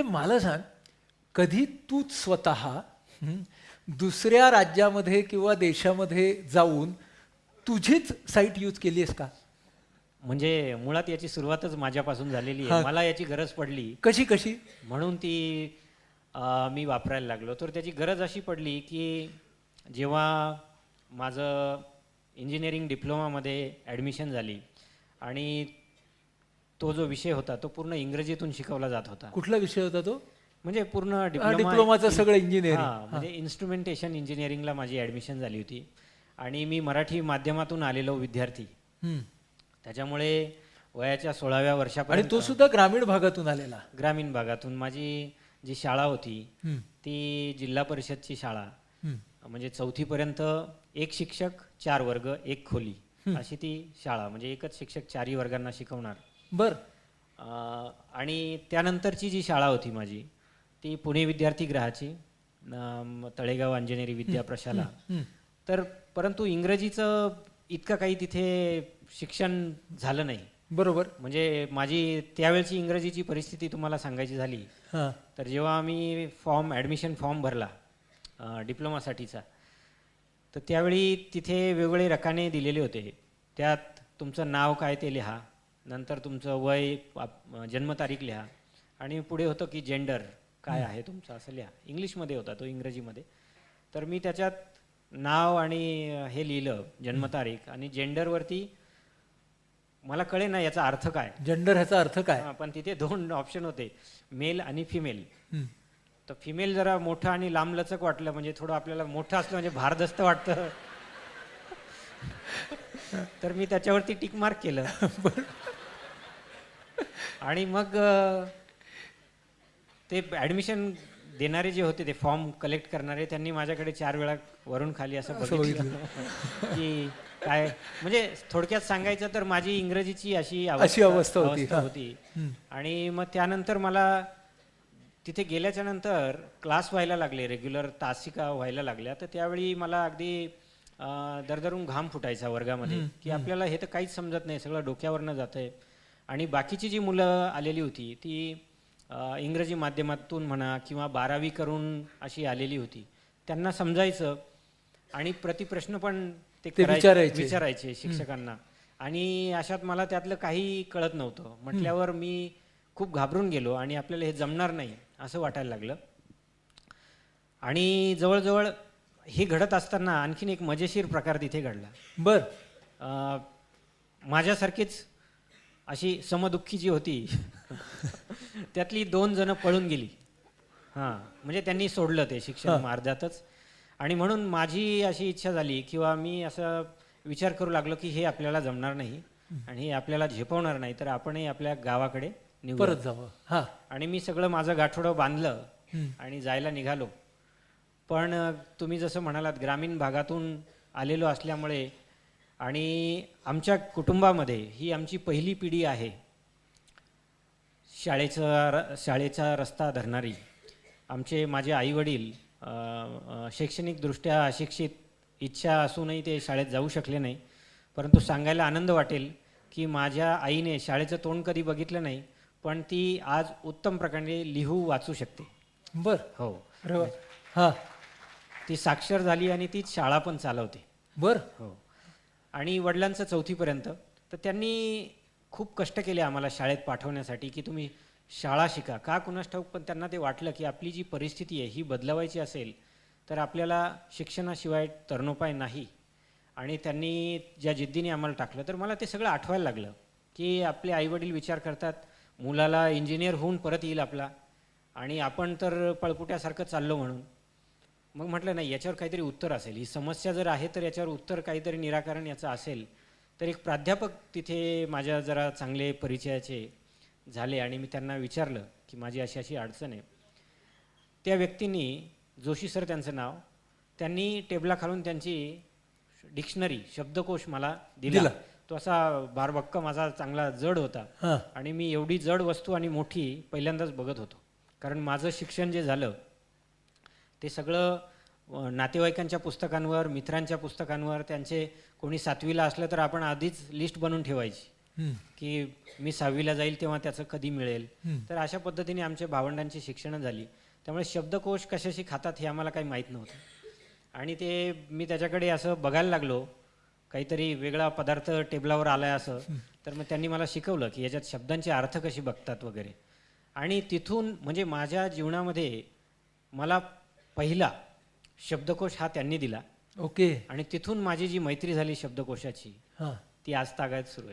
ते मला सांग कधी तूच स्वतः दुसऱ्या राज्यामध्ये किंवा देशामध्ये जाऊन तुझीच साईट यूज केली आहेस का? म्हणजे मुळात याची सुरुवातच माझ्यापासून झालेली. आहे. मला याची गरज पडली. कशी कशी? म्हणून ती मी वापरायला लागलो. तर त्याची गरज अशी पडली की जेव्हा माझं इंजिनिअरिंग डिप्लोमामध्ये ॲडमिशन झाली आणि तो जो विषय होता तो पूर्ण इंग्रजीतून शिकवला जात होता. कुठला विषय होता तो? म्हणजे पूर्ण डिप्लोमाचं सगळं. हां, म्हणजे इन्स्ट्रुमेंटेशन इंजिनिअरिंगला माझी ॲडमिशन झाली होती. आणि मी मराठी माध्यमातून आलेलो विद्यार्थी. त्याच्यामुळे वयाच्या सोळाव्या आणि वर्षापर्यंत तो सुद्धा ग्रामीण भागातून आलेला. ग्रामीण भागातून. माझी जी शाळा होती ती जिल्हा परिषदची शाळा. म्हणजे चौथीपर्यंत एक शिक्षक चार वर्ग एक खोली अशी ती शाळा. म्हणजे एकच शिक्षक चारही वर्गांना शिकवणार. बर. आणि त्यानंतरची जी शाळा होती माझी ती पुणे विद्यार्थीगृहाची अं, तळेगाव अंजनेरी विद्या प्रशाला. तर परंतु इंग्रजीचं इतकं काही तिथे शिक्षण झालं नाही. बरोबर. म्हणजे माझी त्यावेळची इंग्रजीची परिस्थिती तुम्हाला सांगायची झाली तर जेव्हा आम्ही फॉर्म ॲडमिशन फॉर्म भरला डिप्लोमासाठीचा तर त्यावेळी तिथे वेगवेगळे रकाने दिलेले होते. त्यात तुमचं नाव काय ते लिहा. नंतर तुमचं वय जन्मतारीख लिहा. आणि पुढे होतं की जेंडर काय आहे तुमचं असं लिहा. इंग्लिशमध्ये होता तो इंग्रजीमध्ये. तर मी त्याच्यात नाव आणि हे लिहिलं जन्मतारीख. आणि जेंडरवरती मला कळे ना याचा अर्थ काय. जेंडर ह्याचा अर्थ काय? पण तिथे दोन ऑप्शन होते मेल आणि फिमेल. तर फिमेल जरा मोठं आणि लांबलचक वाटलं म्हणजे थोडं आपल्याला मोठं असलं म्हणजे भारदस्त वाटतं. तर मी त्याच्यावरती टिक मार्क केलं. आणि मग ते ॲडमिशन देणारे जे होते ते फॉर्म कलेक्ट करणारे त्यांनी माझ्याकडे चार वेळा वरून खाली असं बघितलं. की काय म्हणजे थोडक्यात सांगायचं तर माझी इंग्रजीची अशी अशी अवस्था होती. होती. आणि मग त्यानंतर मला तिथे गेल्याच्यानंतर क्लास व्हायला लागले रेग्युलर तासिका व्हायला लागल्या. तर त्यावेळी मला अगदी दरदरून घाम फुटायचा वर्गामध्ये की आपल्याला हे तर काहीच समजत नाही सगळं डोक्यावरनं जातंय. आणि बाकीची जी मुलं आलेली होती ती इंग्रजी माध्यमातून म्हणा किंवा बारावी करून अशी आलेली होती त्यांना समजायचं आणि प्रतिप्रश्न पण ते विचारायचे. विचारायचे शिक्षकांना. आणि अशात मला त्यातलं काही कळत नव्हतं. म्हटल्यावर मी खूप घाबरून गेलो आणि आपल्याला हे जमणार नाही असं वाटायला लागलं. आणि जवळजवळ हे घडत असताना आणखीन एक मजेशीर प्रकार तिथे घडला. बर. अं, माझ्यासारखीच अशी समदुःखी जी होती त्यातली दोन जण पळून गेली. हां म्हणजे त्यांनी सोडलं ते शिक्षण अर्ध्यातच. आणि म्हणून माझी अशी इच्छा झाली किंवा मी असं विचार करू लागलो की हे आपल्याला जमणार नाही आणि हे आपल्याला झेपवणार नाही तर आपणही आपल्या गावाकडे निघू परत जावं. हा. आणि मी सगळं माझं गाठोडं बांधलं. आणि जायला निघालो. पण तुम्ही जसं म्हणालात ग्रामीण भागातून आलेलो असल्यामुळे आणि आमच्या कुटुंबामध्ये ही आमची पहिली पिढी आहे शाळेचा र शाळेचा रस्ता धरणारी. आमचे माझे आईवडील शैक्षणिकदृष्ट्या अशिक्षित इच्छा असूनही ते शाळेत जाऊ शकले नाही. परंतु सांगायला आनंद वाटेल की माझ्या आईने शाळेचं तोंड कधी बघितलं नाही पण ती आज उत्तम प्रकारे लिहू वाचू शकते. बर. हो. हा. ती साक्षर झाली आणि तीच शाळा पण चालवते. बर. हो. आणि वडिलांचं चौथीपर्यंत तर त्यांनी खूप कष्ट केले आम्हाला शाळेत पाठवण्यासाठी की तुम्ही शाळा शिका. का कुणास ठाऊक पण त्यांना ते वाटलं की आपली जी परिस्थिती आहे ही बदलवायची असेल तर आपल्याला शिक्षणाशिवाय तरणोपाय नाही. आणि त्यांनी ज्या जिद्दीने आम्हाला टाकलं तर मला ते सगळं आठवायला लागलं की आपले आईवडील विचार करतात मुलाला इंजिनियर होऊन परत येईल आपला. आणि आपण तर पळपुट्यासारखं चाललो म्हणून. मग म्हटलं नाही याच्यावर काहीतरी उत्तर असेल. ही समस्या जर आहे तर याच्यावर उत्तर काहीतरी निराकरण याचं असेल. तर एक प्राध्यापक तिथे माझ्या जरा चांगले परिचयाचे झाले आणि मी त्यांना विचारलं की माझी अशी अशी अडचण आहे. त्या व्यक्तींनी जोशी सर त्यांचं नाव त्यांनी टेबलाखालून त्यांची डिक्शनरी शब्दकोश मला दिला. तो असा बारबक्का माझा चांगला जड होता. आणि मी एवढी जड वस्तू आणि मोठी पहिल्यांदाच बघत होतो. कारण माझं शिक्षण जे झालं ते सगळं नातेवाईकांच्या पुस्तकांवर मित्रांच्या पुस्तकांवर त्यांचे कोणी सातवीला असलं तर आपण आधीच लिस्ट बनवून ठेवायची. की मी सहावीला जाईल तेव्हा त्याचं कधी मिळेल. तर अशा पद्धतीने आमच्या भावंडांची शिक्षणं झाली. त्यामुळे शब्दकोश कशाशी खातात हे आम्हाला काही माहीत नव्हतं. आणि ते मी त्याच्याकडे असं बघायला लागलो. काहीतरी वेगळा पदार्थ टेबलावर आलाय असं. तर मग त्यांनी मला शिकवलं की याच्यात शब्दांचे अर्थ कशी बघतात वगैरे. आणि तिथून म्हणजे माझ्या जीवनामध्ये मला पहिला शब्दकोश हा त्यांनी दिला. ओके. आणि तिथून माझी जी मैत्री झाली शब्दकोशाची हां. ती आज तागायत सुरू आहे.